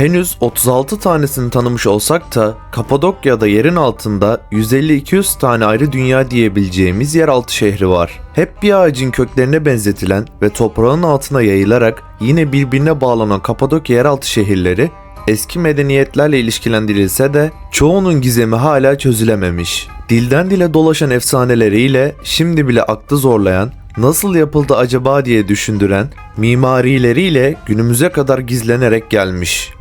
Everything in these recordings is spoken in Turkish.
Henüz 36 tanesini tanımış olsak da Kapadokya'da yerin altında 150-200 tane ayrı dünya diyebileceğimiz yeraltı şehri var. Hep bir ağacın köklerine benzetilen ve toprağın altına yayılarak yine birbirine bağlanan Kapadokya yeraltı şehirleri eski medeniyetlerle ilişkilendirilse de çoğunun gizemi hala çözülememiş. Dilden dile dolaşan efsaneleriyle şimdi bile aklı zorlayan, nasıl yapıldı acaba diye düşündüren, mimarileriyle günümüze kadar gizlenerek gelmiş.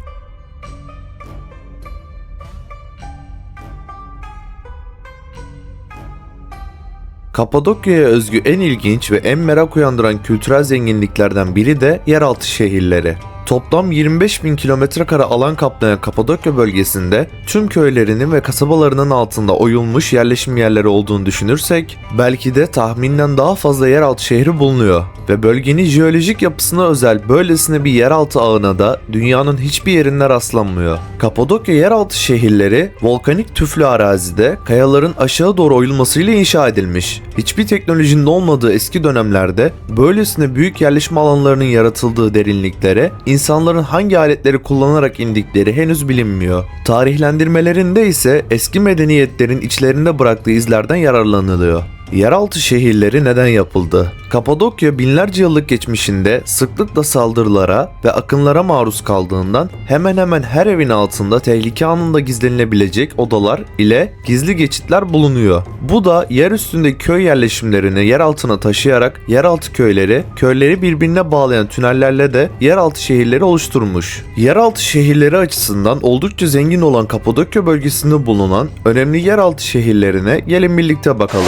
Kapadokya'ya özgü en ilginç ve en merak uyandıran kültürel zenginliklerden biri de yeraltı şehirleri. Toplam 25 bin kilometre kare alan kaplayan Kapadokya bölgesinde tüm köylerinin ve kasabalarının altında oyulmuş yerleşim yerleri olduğunu düşünürsek belki de tahminden daha fazla yeraltı şehri bulunuyor ve bölgenin jeolojik yapısına özel böylesine bir yeraltı ağına da dünyanın hiçbir yerinde rastlanmıyor. Kapadokya yeraltı şehirleri volkanik tüflü arazide kayaların aşağı doğru oyulmasıyla inşa edilmiş. Hiçbir teknolojinin olmadığı eski dönemlerde böylesine büyük yerleşim alanlarının yaratıldığı derinliklere insanların hangi aletleri kullanarak indikleri henüz bilinmiyor. Tarihlendirmelerinde ise eski medeniyetlerin içlerinde bıraktığı izlerden yararlanılıyor. Yeraltı şehirleri neden yapıldı? Kapadokya binlerce yıllık geçmişinde sıklıkla saldırılara ve akınlara maruz kaldığından hemen hemen her evin altında tehlike anında gizlenilebilecek odalar ile gizli geçitler bulunuyor. Bu da yer üstünde köy yerleşimlerini yer altına taşıyarak yeraltı köyleri, köyleri birbirine bağlayan tünellerle de yeraltı şehirleri oluşturmuş. Yeraltı şehirleri açısından oldukça zengin olan Kapadokya bölgesinde bulunan önemli yeraltı şehirlerine gelin birlikte bakalım.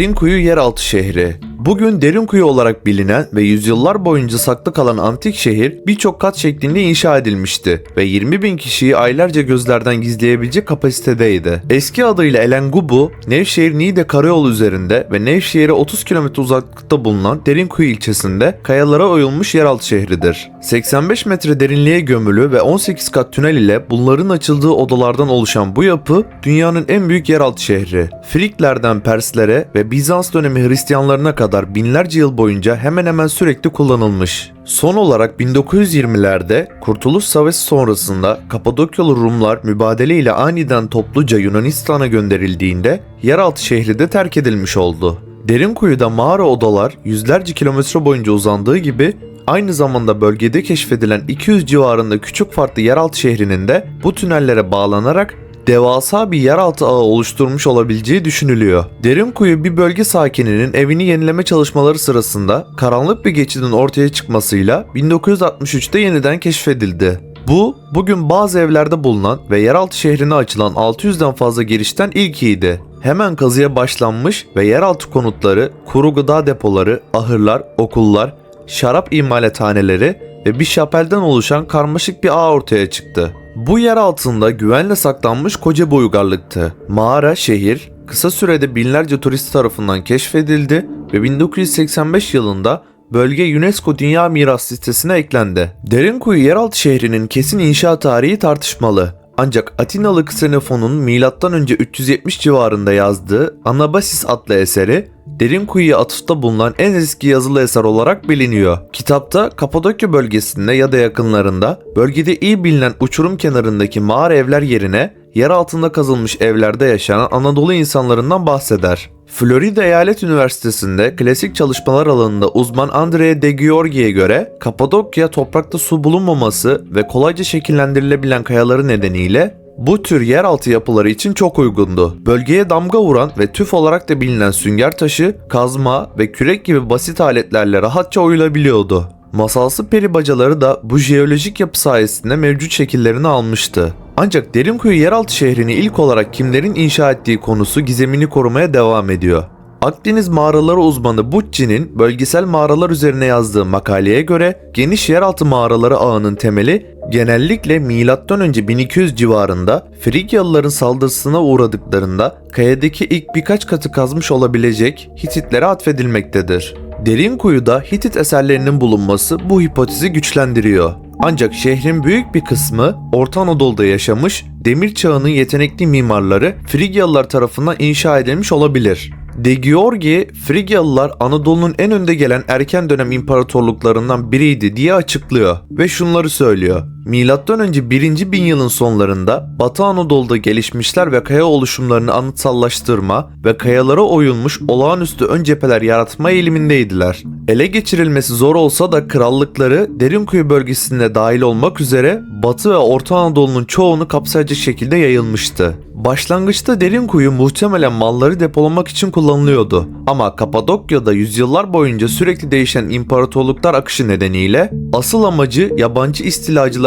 Derinkuyu yeraltı şehri. Bugün Derinkuyu olarak bilinen ve yüzyıllar boyunca saklı kalan antik şehir birçok kat şeklinde inşa edilmişti ve 20 bin kişiyi aylarca gözlerden gizleyebilecek kapasitedeydi. Eski adıyla Elengubu, Nevşehir Niğde Karayolu üzerinde ve Nevşehir'e 30 km uzaklıkta bulunan Derinkuyu ilçesinde kayalara oyulmuş yeraltı şehridir. 85 metre derinliğe gömülü ve 18 kat tünel ile bunların açıldığı odalardan oluşan bu yapı dünyanın en büyük yeraltı şehri. Friklerden Perslere ve Bizans dönemi Hristiyanlarına kadar binlerce yıl boyunca hemen hemen sürekli kullanılmış. Son olarak 1920'lerde Kurtuluş Savaşı sonrasında Kapadokyalı Rumlar mübadele ile aniden topluca Yunanistan'a gönderildiğinde yeraltı şehri de terk edilmiş oldu. Derinkuyu'da mağara odalar yüzlerce kilometre boyunca uzandığı gibi aynı zamanda bölgede keşfedilen 200 civarında küçük farklı yeraltı şehrinin de bu tünellere bağlanarak devasa bir yeraltı ağı oluşturmuş olabileceği düşünülüyor. Derinkuyu bir bölge sakininin evini yenileme çalışmaları sırasında karanlık bir geçidin ortaya çıkmasıyla 1963'te yeniden keşfedildi. Bu, bugün bazı evlerde bulunan ve yeraltı şehrine açılan 600'den fazla girişten ilkiydi. Hemen kazıya başlanmış ve yeraltı konutları, kuru gıda depoları, ahırlar, okullar, şarap imalathaneleri ve bir şapelden oluşan karmaşık bir ağ ortaya çıktı. Bu yer altında güvenle saklanmış koca bir uygarlıktı. Mağara şehir kısa sürede binlerce turist tarafından keşfedildi ve 1985 yılında bölge UNESCO Dünya Miras listesine eklendi. Derinkuyu yeraltı şehrinin kesin inşa tarihi tartışmalı. Ancak Atinalı Xenofon'un M.Ö. 370 civarında yazdığı Anabasis adlı eseri Derinkuyu'ya atıfta bulunan en eski yazılı eser olarak biliniyor. Kitapta Kapadokya bölgesinde ya da yakınlarında bölgede iyi bilinen uçurum kenarındaki mağara evler yerine yer altında kazılmış evlerde yaşayan Anadolu insanlarından bahseder. Florida Eyalet Üniversitesi'nde klasik çalışmalar alanında uzman Andrea De Giorgi'ye göre Kapadokya toprakta su bulunmaması ve kolayca şekillendirilebilen kayaları nedeniyle bu tür yeraltı yapıları için çok uygundu. Bölgeye damga vuran ve tüf olarak da bilinen sünger taşı, kazma ve kürek gibi basit aletlerle rahatça oyulabiliyordu. Masalsı peri bacaları da bu jeolojik yapı sayesinde mevcut şekillerini almıştı. Ancak Derinkuyu yeraltı şehrini ilk olarak kimlerin inşa ettiği konusu gizemini korumaya devam ediyor. Akdeniz mağaraları uzmanı Butchi'nin bölgesel mağaralar üzerine yazdığı makaleye göre geniş yeraltı mağaraları ağının temeli genellikle M.Ö. 1200 civarında Frigyalıların saldırısına uğradıklarında kayadaki ilk birkaç katı kazmış olabilecek Hititlere atfedilmektedir. Derin kuyuda Hitit eserlerinin bulunması bu hipotezi güçlendiriyor. Ancak şehrin büyük bir kısmı Orta Anadolu'da yaşamış, demir çağının yetenekli mimarları Frigyalılar tarafından inşa edilmiş olabilir. De Giorgi, Frigyalılar Anadolu'nun en önde gelen erken dönem imparatorluklarından biriydi diye açıklıyor ve şunları söylüyor. Önce 1. bin yılın sonlarında Batı Anadolu'da gelişmişler ve kaya oluşumlarını anıtsallaştırma ve kayalara oyulmuş olağanüstü ön cepheler yaratma eğilimindeydiler. Ele geçirilmesi zor olsa da krallıkları Derinkuyu bölgesinde dahil olmak üzere Batı ve Orta Anadolu'nun çoğunu kapsayacak şekilde yayılmıştı. Başlangıçta derin kuyu muhtemelen malları depolamak için kullanılıyordu. Ama Kapadokya'da yüzyıllar boyunca sürekli değişen imparatorluklar akışı nedeniyle asıl amacı yabancı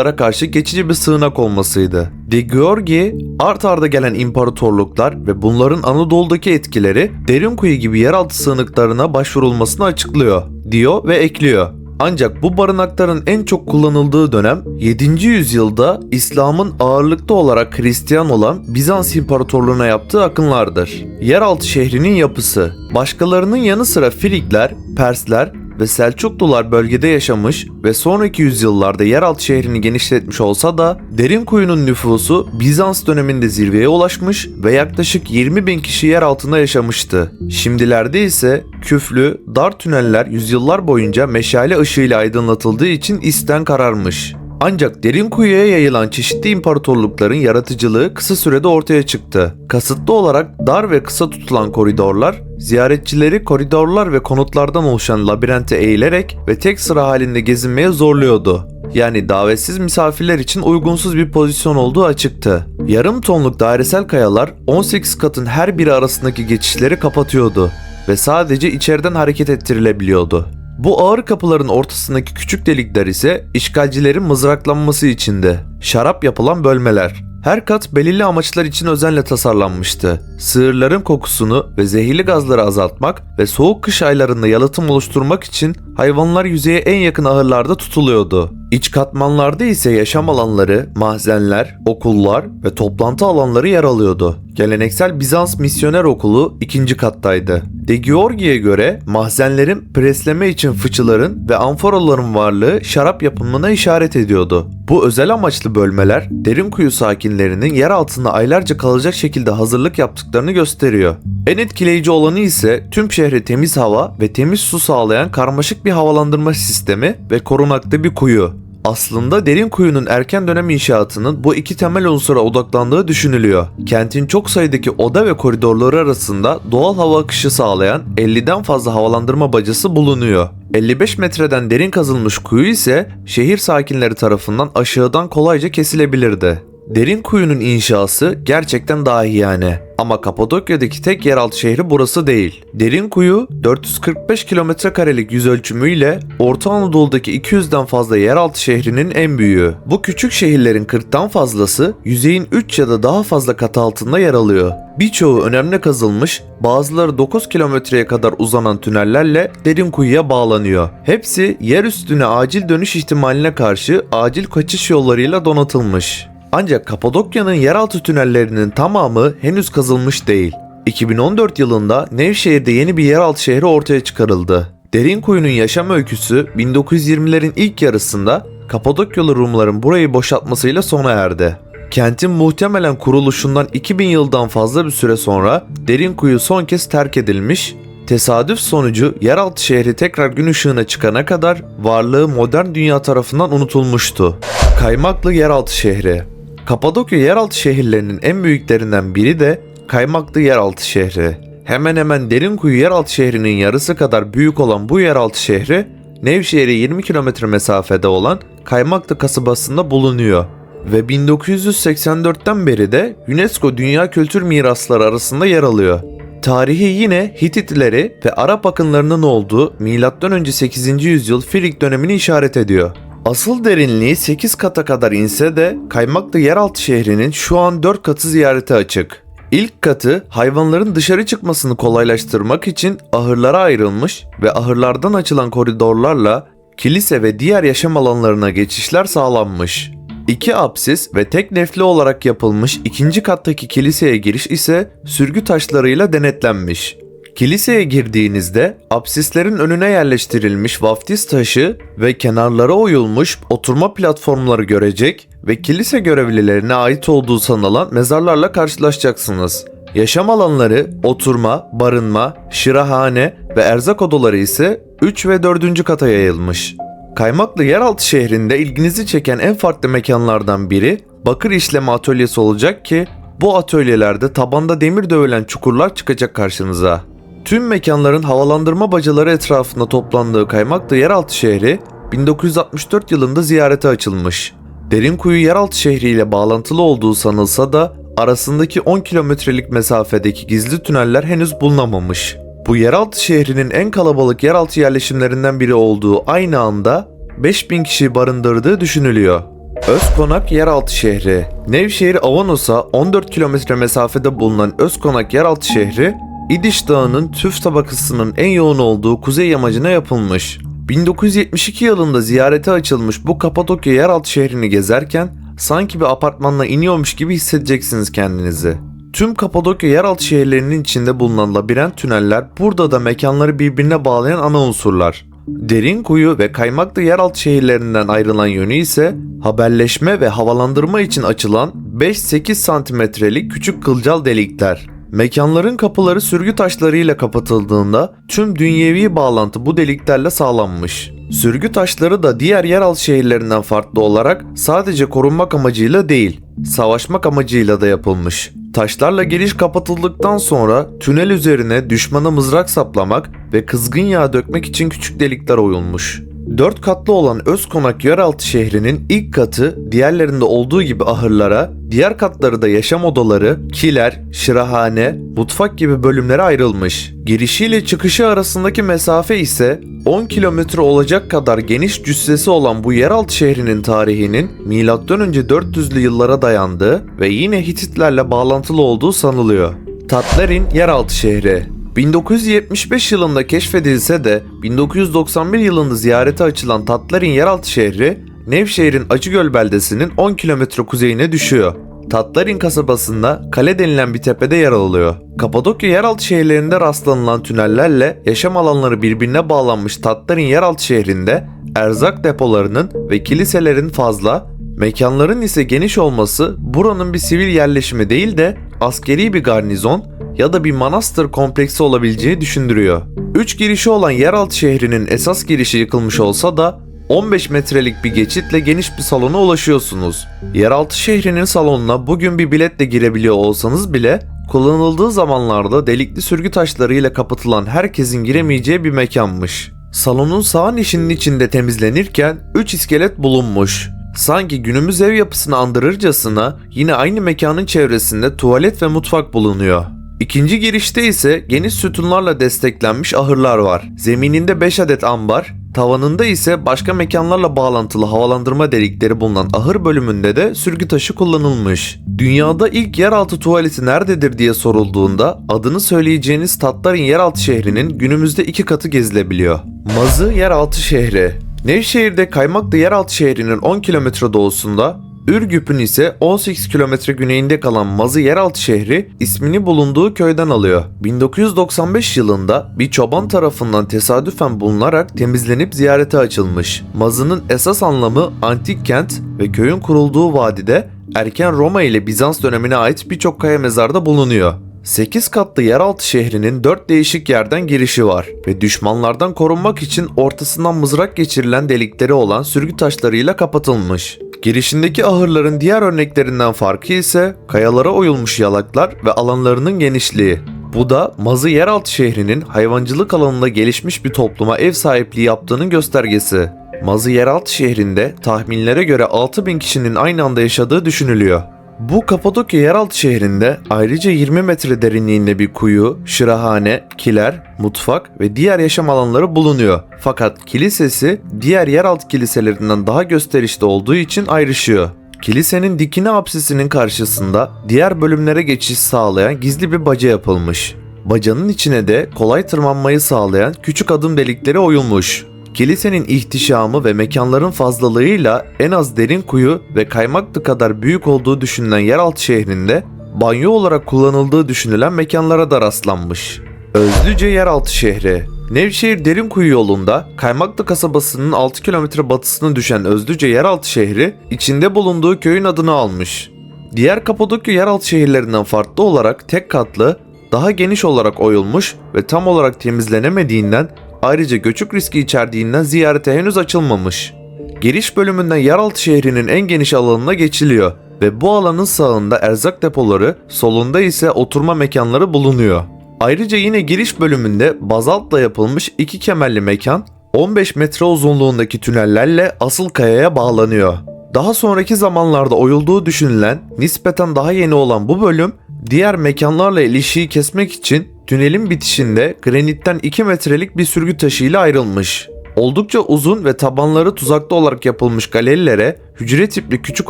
istilacılara karşı geçici bir sığınak olmasıydı. De Giorgi, art arda gelen imparatorluklar ve bunların Anadolu'daki etkileri derin kuyu gibi yeraltı sığınıklarına başvurulmasını açıklıyor, diyor ve ekliyor. Ancak bu barınakların en çok kullanıldığı dönem 7. yüzyılda İslam'ın ağırlıklı olarak Hristiyan olan Bizans İmparatorluğu'na yaptığı akınlardır. Yeraltı şehrinin yapısı, başkalarının yanı sıra Frigler, Persler ve Selçuklular bölgede yaşamış ve sonraki yüzyıllarda yeraltı şehrini genişletmiş olsa da derin kuyunun nüfusu Bizans döneminde zirveye ulaşmış ve yaklaşık 20 bin kişi yer altında yaşamıştı. Şimdilerde ise küflü, dar tüneller yüzyıllar boyunca meşale ışığıyla aydınlatıldığı için isten kararmış. Ancak derin kuyuya yayılan çeşitli imparatorlukların yaratıcılığı kısa sürede ortaya çıktı. Kasıtlı olarak dar ve kısa tutulan koridorlar, ziyaretçileri koridorlar ve konutlardan oluşan labirente eğilerek ve tek sıra halinde gezinmeye zorluyordu. Yani davetsiz misafirler için uygunsuz bir pozisyon olduğu açıktı. Yarım tonluk dairesel kayalar 18 katın her biri arasındaki geçişleri kapatıyordu ve sadece içeriden hareket ettirilebiliyordu. Bu ağır kapıların ortasındaki küçük delikler ise işgalcilerin mızraklanması içindi. Şarap yapılan bölmeler. Her kat belirli amaçlar için özenle tasarlanmıştı. Sığırların kokusunu ve zehirli gazları azaltmak ve soğuk kış aylarında yalıtım oluşturmak için hayvanlar yüzeye en yakın ahırlarda tutuluyordu. İç katmanlarda ise yaşam alanları, mahzenler, okullar ve toplantı alanları yer alıyordu. Geleneksel Bizans misyoner okulu ikinci kattaydı. De Giorgi'ye göre mahzenlerin presleme için fıçıların ve amforaların varlığı şarap yapımına işaret ediyordu. Bu özel amaçlı bölmeler derin kuyu sakinlerinin yer altında aylarca kalacak şekilde hazırlık yaptıklarını gösteriyor. En etkileyici olanı ise tüm şehre temiz hava ve temiz su sağlayan karmaşık bir havalandırma sistemi ve korunaklı bir kuyu. Aslında derin kuyunun erken dönem inşaatının bu iki temel unsura odaklandığı düşünülüyor. Kentin çok sayıdaki oda ve koridorları arasında doğal hava akışı sağlayan 50'den fazla havalandırma bacası bulunuyor. 55 metreden derin kazılmış kuyu ise şehir sakinleri tarafından aşağıdan kolayca kesilebilirdi. Derin kuyunun inşası gerçekten dahi yani. Ama Kapadokya'daki tek yeraltı şehri burası değil. Derin kuyu 445 kilometre karelik yüz ölçümüyle Orta Anadolu'daki 200'den fazla yeraltı şehrinin en büyüğü. Bu küçük şehirlerin 40'tan fazlası yüzeyin 3 ya da daha fazla katı altında yer alıyor. Birçoğu önemli kazılmış, bazıları 9 kilometreye kadar uzanan tünellerle derin kuyuya bağlanıyor. Hepsi yer üstüne acil dönüş ihtimaline karşı acil kaçış yollarıyla donatılmış. Ancak Kapadokya'nın yeraltı tünellerinin tamamı henüz kazılmış değil. 2014 yılında Nevşehir'de yeni bir yeraltı şehri ortaya çıkarıldı. Derin kuyunun yaşam öyküsü 1920'lerin ilk yarısında Kapadokyalı Rumların burayı boşaltmasıyla sona erdi. Kentin muhtemelen kuruluşundan 2000 yıldan fazla bir süre sonra derin kuyu son kez terk edilmiş, tesadüf sonucu yeraltı şehri tekrar gün ışığına çıkana kadar varlığı modern dünya tarafından unutulmuştu. Kaymaklı yeraltı şehri Kapadokya yeraltı şehirlerinin en büyüklerinden biri de Kaymaklı yeraltı şehri. Hemen hemen Derinkuyu yeraltı şehrinin yarısı kadar büyük olan bu yeraltı şehri Nevşehir'e 20 kilometre mesafede olan Kaymaklı kasabasında bulunuyor ve 1984'ten beri de UNESCO Dünya Kültür Mirasları arasında yer alıyor. Tarihi yine Hititleri ve Arap akınlarının olduğu M.Ö. 8. yüzyıl Frig dönemini işaret ediyor. Asıl derinliği 8 kata kadar inse de Kaymaklı yeraltı şehrinin şu an 4 katı ziyarete açık. İlk katı hayvanların dışarı çıkmasını kolaylaştırmak için ahırlara ayrılmış ve ahırlardan açılan koridorlarla kilise ve diğer yaşam alanlarına geçişler sağlanmış. İki apsis ve tek nefli olarak yapılmış ikinci kattaki kiliseye giriş ise sürgü taşlarıyla denetlenmiş. Kiliseye girdiğinizde apsislerin önüne yerleştirilmiş vaftiz taşı ve kenarlara oyulmuş oturma platformları görecek ve kilise görevlilerine ait olduğu sanılan mezarlarla karşılaşacaksınız. Yaşam alanları, oturma, barınma, şirahane ve erzak odaları ise 3 ve 4. kata yayılmış. Kaymaklı yeraltı şehrinde ilginizi çeken en farklı mekanlardan biri bakır işleme atölyesi olacak ki bu atölyelerde tabanda demir dövülen çukurlar çıkacak karşınıza. Tüm mekanların havalandırma bacaları etrafında toplandığı Kaymaklı yeraltı şehri 1964 yılında ziyarete açılmış. Derinkuyu yeraltı şehriyle bağlantılı olduğu sanılsa da arasındaki 10 kilometrelik mesafedeki gizli tüneller henüz bulunamamış. Bu yeraltı şehrinin en kalabalık yeraltı yerleşimlerinden biri olduğu aynı anda 5000 kişi barındırdığı düşünülüyor. Özkonak yeraltı şehri. Nevşehir Avanos'a 14 kilometre mesafede bulunan Özkonak yeraltı şehri, İdiş Dağı'nın tüf tabakasının en yoğun olduğu kuzey yamacına yapılmış. 1972 yılında ziyarete açılmış bu Kapadokya yeraltı şehrini gezerken sanki bir apartmanla iniyormuş gibi hissedeceksiniz kendinizi. Tüm Kapadokya yeraltı şehirlerinin içinde bulunan labirent tüneller burada da mekanları birbirine bağlayan ana unsurlar. Derin kuyu ve kaymaklı yeraltı şehirlerinden ayrılan yönü ise haberleşme ve havalandırma için açılan 5-8 santimetrelik küçük kılcal delikler. Mekanların kapıları sürgü taşlarıyla kapatıldığında tüm dünyevi bağlantı bu deliklerle sağlanmış. Sürgü taşları da diğer yeraltı şehirlerinden farklı olarak sadece korunmak amacıyla değil, savaşmak amacıyla da yapılmış. Taşlarla giriş kapatıldıktan sonra tünel üzerine düşmana mızrak saplamak ve kızgın yağ dökmek için küçük delikler oyulmuş. Dört katlı olan Özkonak yeraltı şehrinin ilk katı diğerlerinde olduğu gibi ahırlara, diğer katları da yaşam odaları, kiler, şirahane, mutfak gibi bölümlere ayrılmış. Girişiyle çıkışı arasındaki mesafe ise 10 kilometre olacak kadar geniş cüssesi olan bu yeraltı şehrinin tarihinin M.Ö. 400'lü yıllara dayandığı ve yine Hititlerle bağlantılı olduğu sanılıyor. Tatlerin yeraltı şehri 1975 yılında keşfedilse de 1991 yılında ziyarete açılan Tatlarin yeraltı şehri Nevşehir'in Acıgöl beldesinin 10 kilometre kuzeyine düşüyor. Tatlarin kasabasında kale denilen bir tepede yer alıyor. Kapadokya yeraltı şehirlerinde rastlanılan tünellerle yaşam alanları birbirine bağlanmış Tatlarin yeraltı şehrinde erzak depolarının ve kiliselerin fazla, mekanların ise geniş olması buranın bir sivil yerleşimi değil de askeri bir garnizon ya da bir manastır kompleksi olabileceği düşündürüyor. Üç girişi olan yeraltı şehrinin esas girişi yıkılmış olsa da 15 metrelik bir geçitle geniş bir salona ulaşıyorsunuz. Yeraltı şehrinin salonuna bugün bir biletle girebiliyor olsanız bile kullanıldığı zamanlarda delikli sürgü taşlarıyla kapatılan herkesin giremeyeceği bir mekanmış. Salonun sağ nişinin içinde temizlenirken 3 iskelet bulunmuş. Sanki günümüz ev yapısını andırırcasına yine aynı mekanın çevresinde tuvalet ve mutfak bulunuyor. İkinci girişte ise geniş sütunlarla desteklenmiş ahırlar var. Zemininde 5 adet ambar, tavanında ise başka mekanlarla bağlantılı havalandırma delikleri bulunan ahır bölümünde de sürgü taşı kullanılmış. Dünyada ilk yeraltı tuvaleti nerededir diye sorulduğunda adını söyleyeceğiniz Tatlarin yeraltı şehrinin günümüzde iki katı gezilebiliyor. Mazı yeraltı şehri Nevşehir'de Kaymaklı yeraltı şehrinin 10 kilometre doğusunda, Ürgüp'ün ise 18 kilometre güneyinde kalan Mazı yeraltı şehri ismini bulunduğu köyden alıyor. 1995 yılında bir çoban tarafından tesadüfen bulunarak temizlenip ziyarete açılmış. Mazı'nın esas anlamı antik kent ve köyün kurulduğu vadide erken Roma ile Bizans dönemine ait birçok kaya mezarda bulunuyor. 8 katlı yeraltı şehrinin 4 değişik yerden girişi var ve düşmanlardan korunmak için ortasından mızrak geçirilen delikleri olan sürgü taşlarıyla kapatılmış. Girişindeki ahırların diğer örneklerinden farkı ise kayalara oyulmuş yalaklar ve alanlarının genişliği. Bu da Mazı yeraltı şehrinin hayvancılık alanında gelişmiş bir topluma ev sahipliği yaptığının göstergesi. Mazı yeraltı şehrinde tahminlere göre 6000 kişinin aynı anda yaşadığı düşünülüyor. Bu Kapadokya yeraltı şehrinde ayrıca 20 metre derinliğinde bir kuyu, şırahane, kiler, mutfak ve diğer yaşam alanları bulunuyor. Fakat kilisesi diğer yeraltı kiliselerinden daha gösterişli olduğu için ayrışıyor. Kilisenin dikine apsisinin karşısında diğer bölümlere geçiş sağlayan gizli bir baca yapılmış. Bacanın içine de kolay tırmanmayı sağlayan küçük adım delikleri oyulmuş. Kilisenin ihtişamı ve mekanların fazlalığıyla en az derin kuyu ve kaymaklı kadar büyük olduğu düşünülen yeraltı şehrinde banyo olarak kullanıldığı düşünülen mekanlara da rastlanmış. Özlüce yeraltı şehri Nevşehir Derinkuyu yolunda Kaymaklı kasabasının 6 kilometre batısına düşen Özlüce yeraltı şehri içinde bulunduğu köyün adını almış. Diğer Kapadokya yeraltı şehirlerinden farklı olarak tek katlı, daha geniş olarak oyulmuş ve tam olarak temizlenemediğinden ayrıca göçük riski içerdiğinden ziyarete henüz açılmamış. Giriş bölümünden yeraltı şehrinin en geniş alanına geçiliyor ve bu alanın sağında erzak depoları, solunda ise oturma mekanları bulunuyor. Ayrıca yine giriş bölümünde bazaltla yapılmış iki kemerli mekan 15 metre uzunluğundaki tünellerle asıl kayaya bağlanıyor. Daha sonraki zamanlarda oyulduğu düşünülen, nispeten daha yeni olan bu bölüm, diğer mekanlarla ilişiği kesmek için tünelin bitişinde granitten 2 metrelik bir sürgü taşıyla ayrılmış. Oldukça uzun ve tabanları tuzaklı olarak yapılmış galerilere hücre tipli küçük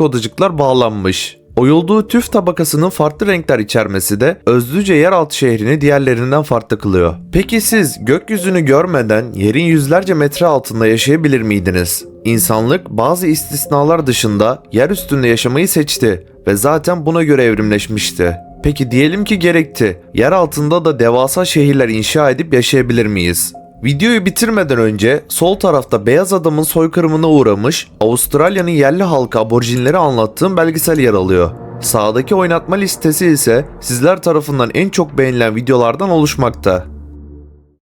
odacıklar bağlanmış. Oyulduğu tüf tabakasının farklı renkler içermesi de Özlüce yeraltı şehrini diğerlerinden farklı kılıyor. Peki siz gökyüzünü görmeden yerin yüzlerce metre altında yaşayabilir miydiniz? İnsanlık bazı istisnalar dışında yer üstünde yaşamayı seçti ve zaten buna göre evrimleşmişti. Peki diyelim ki gerekti. Yer altında da devasa şehirler inşa edip yaşayabilir miyiz? Videoyu bitirmeden önce sol tarafta beyaz adamın soykırımına uğramış Avustralya'nın yerli halkı aborjinleri anlattığım belgesel yer alıyor. Sağdaki oynatma listesi ise sizler tarafından en çok beğenilen videolardan oluşmakta.